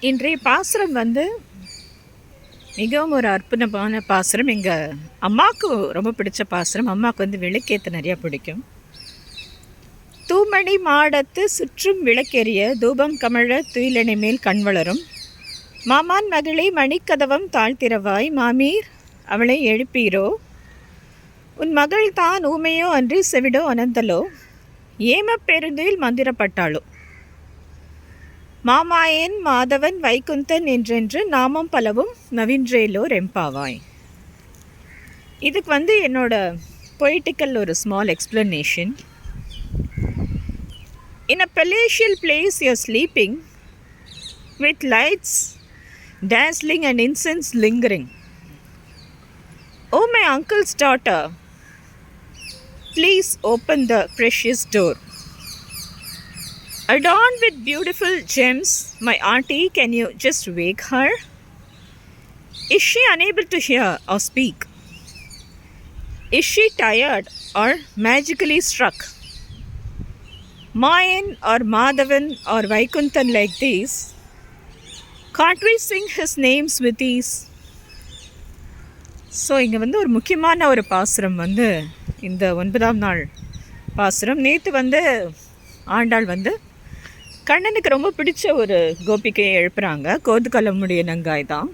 இன்றைய பாசுரம் வந்து மிகவும் ஒரு அற்புதமான பாசுரம். எங்கள் அம்மாவுக்கு ரொம்ப பிடிச்ச பாசுரம். அம்மாவுக்கு வந்து விளக்கேற்ற நிறையா பிடிக்கும். தூமணி மாடத்து சுற்றும் விளக்கெறிய தூபம் கமழ துயிலணி மேல் கண் வளரும். மாமான் மகளே மணிக்கதவம் தாழ்த்திரவாய் மாமீர் அவளை எழுப்பீரோ? உன் மகள் தான் ஊமையோ அன்றி செவிடோ அனந்தலோ? ஏம பெருந்தில் மந்திரப்பட்டாளோ? மாமாயன் மாதவன் வைகுந்தன் என்றென்று நாமம் பலவும் நவீன்றேலோ ரெம்பாவாய் இதுக்கு வந்து என்னோட பொய்டிக்கல் ஒரு small explanation in a palatial place your sleeping with lights dazzling and incense lingering oh my uncle's daughter please open the precious door Adorned with beautiful gems, my auntie, can you just wake her? Is she unable to hear or speak? Is she tired or magically struck? Mayan or Madhavan or Vaikuntan like these, can't we sing his names with ease? So இங்கே வந்து ஒரு முக்கியமான ஒரு பாசுரம் வந்து இந்த ஒன்பதாம் நாள் பாசுரம் நேற்று வந்து ஆண்டாள் வந்து கண்ணனுக்கு ரொம்ப பிடிச்ச ஒரு கோபிக்கையை எழுப்புகிறாங்க கோதுகலமுடைய நங்காய் தான்.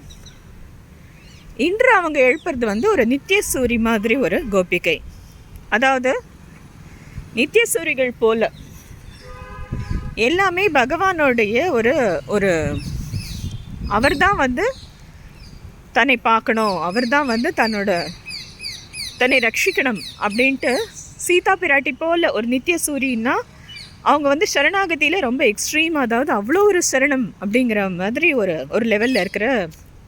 இன்று அவங்க எழுப்புறது வந்து ஒரு நித்தியசூரி மாதிரி ஒரு கோபிகை அதாவது நித்தியசூரிகள் போல் எல்லாமே பகவானுடைய ஒரு ஒரு அவர் தான் வந்து தன்னை பார்க்கணும் அவர் தான் வந்து தன்னோட தன்னை ரட்சிக்கணும் அப்படின்ட்டு சீதா பிராட்டி போல் ஒரு நித்திய சூரியன்னா அவங்க வந்து சரணாகதியில் ரொம்ப எக்ஸ்ட்ரீம் அதாவது அவ்வளோ ஒரு சரணம் அப்படிங்கிற மாதிரி ஒரு ஒரு லெவலில் இருக்கிற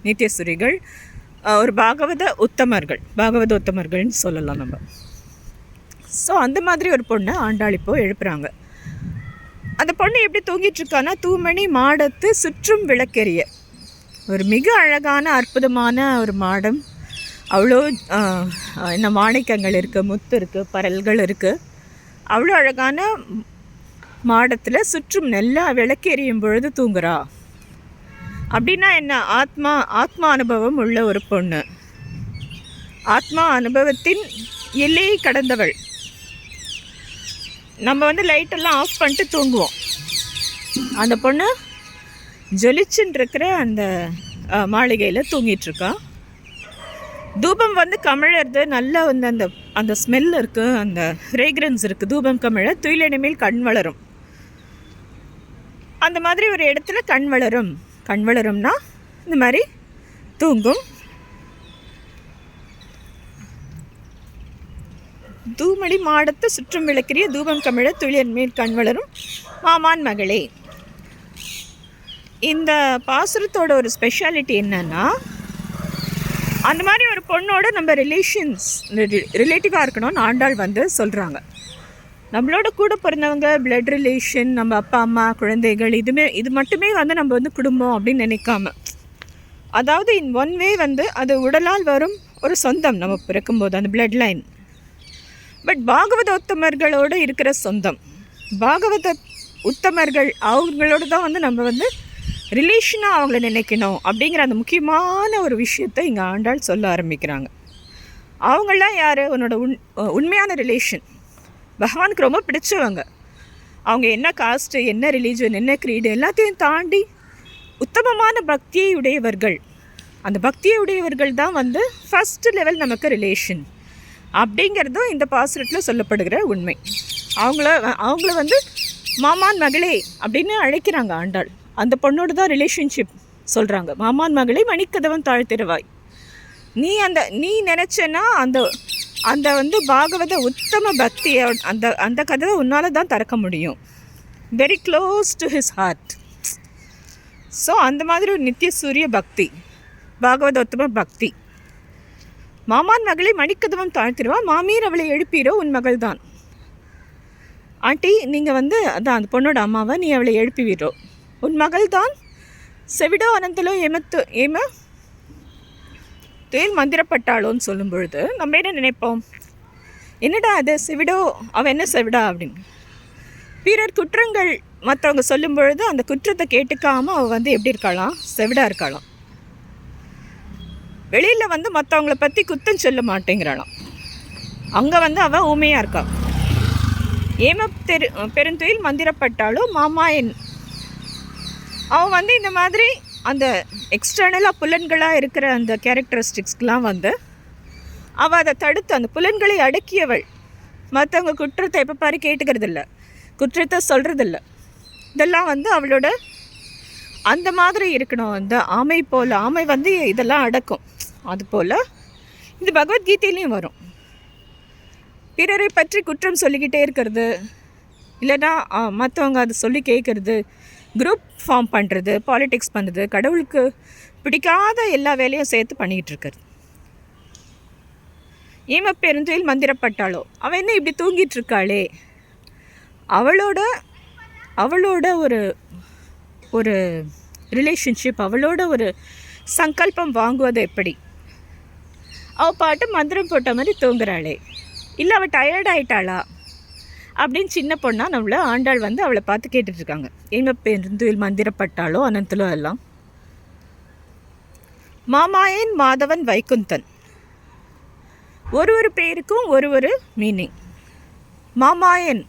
நித்தியசுரிகள் ஒரு பாகவத உத்தமர்கள் பாகவத உத்தமர்கள்னு சொல்லலாம் நம்ம. ஸோ அந்த மாதிரி ஒரு பொண்ணை ஆண்டாளிப்போ எழுப்புகிறாங்க எழுப்புறாங்க. அந்த பொண்ணு எப்படி தூங்கிட்டுருக்கான்னா தூமணி மாடத்து சுற்றும் விளக்கெரிய. ஒரு மிக அழகான அற்புதமான ஒரு மாடம். அவ்வளோ என்ன மாணிக்கங்கள் இருக்குது முத்து இருக்குது பரல்கள் இருக்குது அவ்வளோ அழகான மாடத்தில் சுற்றும் நல்லா விளக்கெறியும் பொழுது தூங்குறா. அப்படின்னா என்ன? ஆத்மா ஆத்மா அனுபவம் உள்ள ஒரு பொண்ணு. ஆத்மா அனுபவத்தின் எல்லையை கடந்தவள். நம்ம வந்து லைட்டெல்லாம் ஆஃப் பண்ணிட்டு தூங்குவோம். அந்த பொண்ணு ஜொலிச்சுன்னு இருக்கிற அந்த மாளிகையில் தூங்கிட்டுருக்கா. தூபம் வந்து கமிழறது நல்லா வந்து அந்த அந்த ஸ்மெல் இருக்குது அந்த ஃப்ரேக்ரன்ஸ் இருக்குது தூபம் கமிழ துயிலனிமேல் கண் வளரும். அந்த மாதிரி ஒரு இடத்துல கண் வளரும். கண் வளரும்னா இந்த மாதிரி தூங்கும். தூமடி மாடத்து சுற்றும் விளக்கிறிய தூபம் கமிழ துளியன் மேல் கண் வளரும் மாமான் மகளே. இந்த பாசுரத்தோட ஒரு ஸ்பெஷாலிட்டி என்னன்னா அந்த மாதிரி ஒரு பொண்ணோட நம்ம ரிலேஷன்ஸ் ரிலேட்டிவாக இருக்கணும்னு ஆண்டாள் வந்து சொல்கிறாங்க நம்மளோட கூட பிறந்தவங்க பிளட் ரிலேஷன் நம்ம அப்பா அம்மா குழந்தைகள் இதுமே இது மட்டுமே வந்து நம்ம வந்து குடும்பம் அப்படின்னு நினைக்காம. அதாவது இன் ஒன் வே வந்து அது உடலால் வரும் ஒரு சொந்தம் நம்ம பிறக்கும்போது அந்த பிளட் லைன் பட் பாகவத உத்தமர்களோடு இருக்கிற சொந்தம். பாகவத உத்தமர்கள் அவங்களோட தான் வந்து நம்ம வந்து ரிலேஷனாக அவங்கள நினைக்கணும் அப்படிங்கிற அந்த முக்கியமான ஒரு விஷயத்தை இங்கே ஆண்டாள் சொல்ல ஆரம்பிக்கிறாங்க. அவங்களாம் யார்? உன்னோட உண் உண்மையான ரிலேஷன் பகவானுக்கு ரொம்ப பிடிச்சவங்க. அவங்க என்ன காஸ்ட்டு என்ன ரிலீஜன் என்ன க்ரீடு எல்லாத்தையும் தாண்டி உத்தமமான பக்தியை உடையவர்கள். அந்த பக்தியை உடையவர்கள் தான் வந்து ஃபஸ்ட்டு லெவல் நமக்கு ரிலேஷன் அப்படிங்கிறதும் இந்த பாசுரத்தில் சொல்லப்படுகிற உண்மை. அவங்கள அவங்கள வந்து மாமான் மகளே அப்படின்னு அழைக்கிறாங்க ஆண்டாள். அந்த பொண்ணோட தான் ரிலேஷன்ஷிப் சொல்கிறாங்க மாமான் மகளே மணிக்கதவன் தாழ்த்திருவாய் நீ அந்த நீ நினச்சேன்னா அந்த அந்த வந்து பாகவத உத்தம பக்தியை அந்த அந்த கதவை உன்னால் தான் திறக்க முடியும். Very close to his heart so அந்த மாதிரி ஒரு நித்திய சூரிய பக்தி பாகவத உத்தம பக்தி. மாமான் மகளை மணிக்கதவம் தாழ்த்திடுவா மாமியார் அவளை எழுப்பிடோ உன் மகள் தான் ஆண்டி நீங்கள் வந்து அதான் அந்த பொண்ணோட அம்மாவை நீ அவளை எழுப்பிவிரோ உன் மகள் தான் செவிடோ அனந்தலோ ஏமத்து ஏம? தேல் மந்திரப்பட்டாளோன்னு சொல்லும் பொழுது நம்ம என்ன நினைப்போம்? என்னடா அது செவிடோ? அவன் என்ன செவிடா அப்படின்னு. பிறர் குற்றங்கள் மற்றவங்க சொல்லும் பொழுது அந்த குற்றத்தை கேட்டுக்காமல் அவள் வந்து எப்படி இருக்காளாம்? செவிடாக இருக்காளாம். வெளியில் வந்து மற்றவங்கள பற்றி குத்தம் சொல்ல மாட்டேங்கிறாளாம். அங்கே வந்து அவள் ஊமையாக இருக்கா? ஏம தெரு பெருந்துயில் மந்திரப்பட்டாலும் மாமா என். அவன் வந்து இந்த மாதிரி அந்த எக்ஸ்டர்னலாக புலன்களாக இருக்கிற அந்த கேரக்டரிஸ்டிக்ஸ்க்கெலாம் வந்து அவள் அதை தடுத்து அந்த புலன்களை அடக்கியவள். மற்றவங்க குற்றத்தை எப்போ பாரு கேட்டுக்கிறதில்ல. குற்றத்தை சொல்கிறதில்ல இதெல்லாம் வந்து அவளோட அந்த மாதிரி இருக்கணும். அந்த ஆமை போல் ஆமை வந்து இதெல்லாம் அடக்கும். அது போல் இது பகவத்கீதையிலையும் வரும். பிறரை பற்றி குற்றம் சொல்லிக்கிட்டே இருக்கிறது. இல்லைன்னா மற்றவங்க அதை சொல்லி கேட்குறது. குரூப் ஃபார்ம் பண்ணுறது பாலிடிக்ஸ் பண்ணுறது கடவுளுக்கு பிடிக்காத எல்லா வேலையும் சேர்த்து பண்ணிக்கிட்டு இருக்கிறது ஈம பெருந்துயில் மந்திரப்பட்டாளோ அவள் என்ன இப்படி தூங்கிட்டு இருக்காளே? அவளோட அவளோட ஒரு ஒரு ரிலேஷன்ஷிப் அவளோட ஒரு சங்கல்பம் வாங்குவது எப்படி? அவள் பாட்டு மந்திரம் போட்ட மாதிரி தூங்குறாளே. இல்லை அவள் டயர்ட் ஆயிட்டாளா? அப்படின்னு சின்ன பொண்ணாக நம்மளை ஆண்டாள் வந்து அவளை பார்த்து கேட்டுட்ருக்காங்க. எங்க பெருந்துயில் மந்திரப்பட்டாளோ அனந்தலோ எல்லாம்? மாமாயன் மாதவன் வைகுந்தன். ஒரு ஒரு பேருக்கும் ஒரு ஒரு மீனிங் மாமாயன்.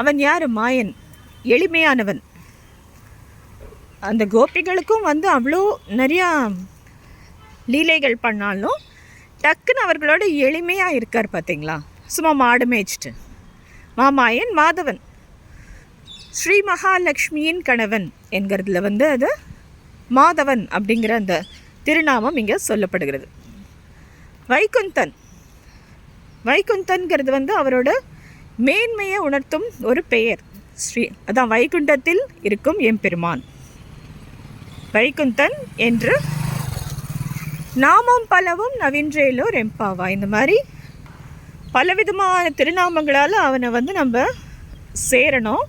அவன் யார்? மாயன். எளிமையானவன். அந்த கோபிகளுக்கும் வந்து அவ்வளோ நிறையா லீலைகள் பண்ணாலும் டக்குன்னு அவர்களோட எளிமையாக இருக்கார் பார்த்தீங்களா சும்மா மாடு மேய்ச்சிட்டு. மாமாயன் மாதவன். ஸ்ரீ மகாலட்சுமியின் கணவன் என்கிறதுல வந்து அது மாதவன் அப்படிங்கிற அந்த திருநாமம் இங்கே சொல்லப்படுகிறது. வைகுந்தன். வைகுந்தன்கிறது வந்து அவரோட மேன்மையை உணர்த்தும் ஒரு பெயர். ஸ்ரீ அதான் வைகுண்டத்தில் இருக்கும் எம்பெருமான். வைகுந்தன் என்று நாமம் பலவும் நவீன்றேலோ ரெம்பாவா இந்த மாதிரி பலவிதமான திருநாமங்களால் அவனை வந்து நம்ம சேரணும்.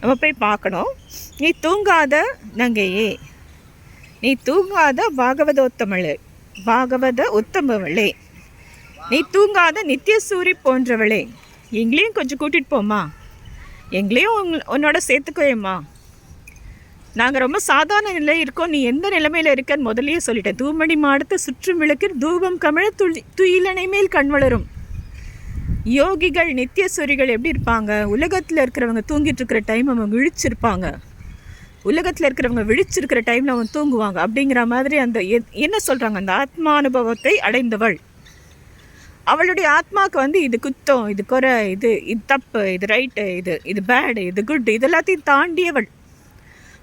நம்ம போய் பார்க்கணும். நீ தூங்காத நங்கையே. நீ தூங்காத பாகவதோத்தமளே. பாகவத உத்தமவளே. நீ தூங்காத நித்தியசூரி போன்றவளே. எங்களையும் கொஞ்சம் கூட்டிகிட்டு போமா எங்களையும் உங் உன்னோட சேர்த்துக்கோயம்மா. நாங்கள் ரொம்ப சாதாரண நிலை இருக்கோம். நீ எந்த நிலைமையில் இருக்கன்னு முதலையே சொல்லிட்டேன். தூமணி மாடத்தை சுற்றும் விளக்கில் தூபம் கமிழ துளி துயிலனை மேல் கண் வளரும். யோகிகள் நித்தியஸ்வரிகள் எப்படி இருப்பாங்க? உலகத்தில் இருக்கிறவங்க தூங்கிட்டு இருக்கிற டைம் அவங்க விழிச்சிருப்பாங்க. உலகத்தில் இருக்கிறவங்க விழிச்சிருக்கிற டைமில் அவங்க தூங்குவாங்க. அப்படிங்கிற மாதிரி அந்த என்ன சொல்கிறாங்க அந்த ஆத்மா அனுபவத்தை அடைந்தவள். அவளுடைய ஆத்மாவுக்கு வந்து இது குத்தம் இது குறை இது இது தப்பு இது ரைட்டு இது இது பேடு இது குட் இது எல்லாத்தையும் தாண்டியவள்.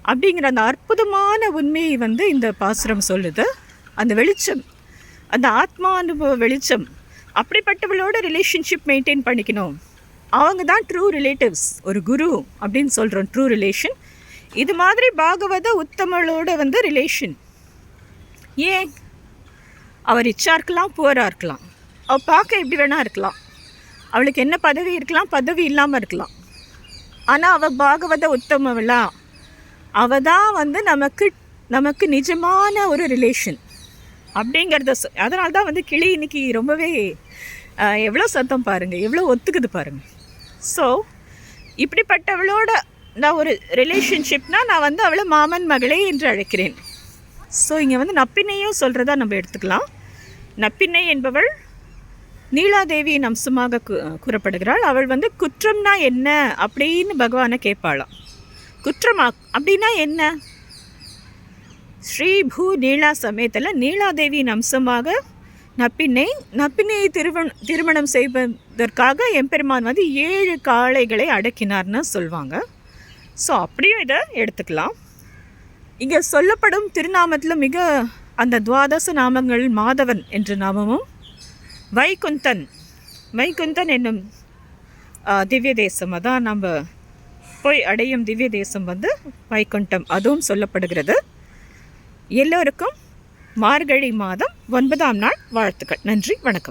அப்படிங்கிற அந்த அற்புதமான உண்மையை வந்து இந்த பாசுரம் சொல்லுது. அந்த வெளிச்சம் அந்த ஆத்மானுபவ வெளிச்சம் அப்படிப்பட்டவளோட ரிலேஷன்ஷிப் மெயின்டைன் பண்ணிக்கணும். அவங்க தான் ட்ரூ ரிலேட்டிவ்ஸ் ஒரு குரு அப்படின்னு சொல்கிறோம் ட்ரூ ரிலேஷன் இது மாதிரி பாகவத உத்தமளோட வந்து ரிலேஷன் ஏன்? அவர் ரிச்சாக இருக்கலாம் புவராக இருக்கலாம். அவள் பார்க்க எப்படி வேணால் இருக்கலாம். அவளுக்கு என்ன பதவி இருக்கலாம் பதவி இல்லாமல் இருக்கலாம். ஆனால் அவள் பாகவத உத்தமவளா. அவள் தான் வந்து நமக்கு நமக்கு நிஜமான ஒரு ரிலேஷன் அப்படிங்கிறத அதனால தான் வந்து கிளி இன்னைக்கு ரொம்பவே எவ்வளோ சத்தம் பாருங்கள் எவ்வளோ ஒத்துக்குது பாருங்கள் ஸோ இப்படிப்பட்டவளோட நான் ஒரு ரிலேஷன்ஷிப்னால் நான் வந்து அவளை மாமன் மகளே என்று அழைக்கிறேன். ஸோ இங்கே வந்து நப்பினையும் சொல்கிறதா நம்ம எடுத்துக்கலாம். நப்பினை என்பவள் நீலாதேவியின் அம்சமாக கூறப்படுகிறாள். அவள் வந்து குற்றம்னா என்ன அப்படின்னு பகவானை கேட்பாளாம் குற்றமா அப்படின்னா என்ன? ஸ்ரீ பூ நீலா சமயத்தில் நீலாதேவியின் அம்சமாக நப்பினை நப்பினை திருவண திருமணம் செய்வதற்காக எம்பெருமான் வந்து ஏழு காளைகளை அடக்கினார்னு சொல்லுவாங்க ஸோ அப்படியும் இதை எடுத்துக்கலாம். இங்கே சொல்லப்படும் திருநாமத்தில் மிக அந்த துவாதச நாமங்கள் மாதவன் என்ற நாமமும் வைகுந்தன் வைகுந்தன் என்னும் திவ்ய தேசம் அதான் நம்ம போய் அடையும் திவ்ய தேசம் வந்து வைகுண்டம் அதுவும் சொல்லப்படுகிறது. எல்லோருக்கும் மார்கழி மாதம் ஒன்பதாம் நாள் வாழ்த்துக்கள். நன்றி வணக்கம்.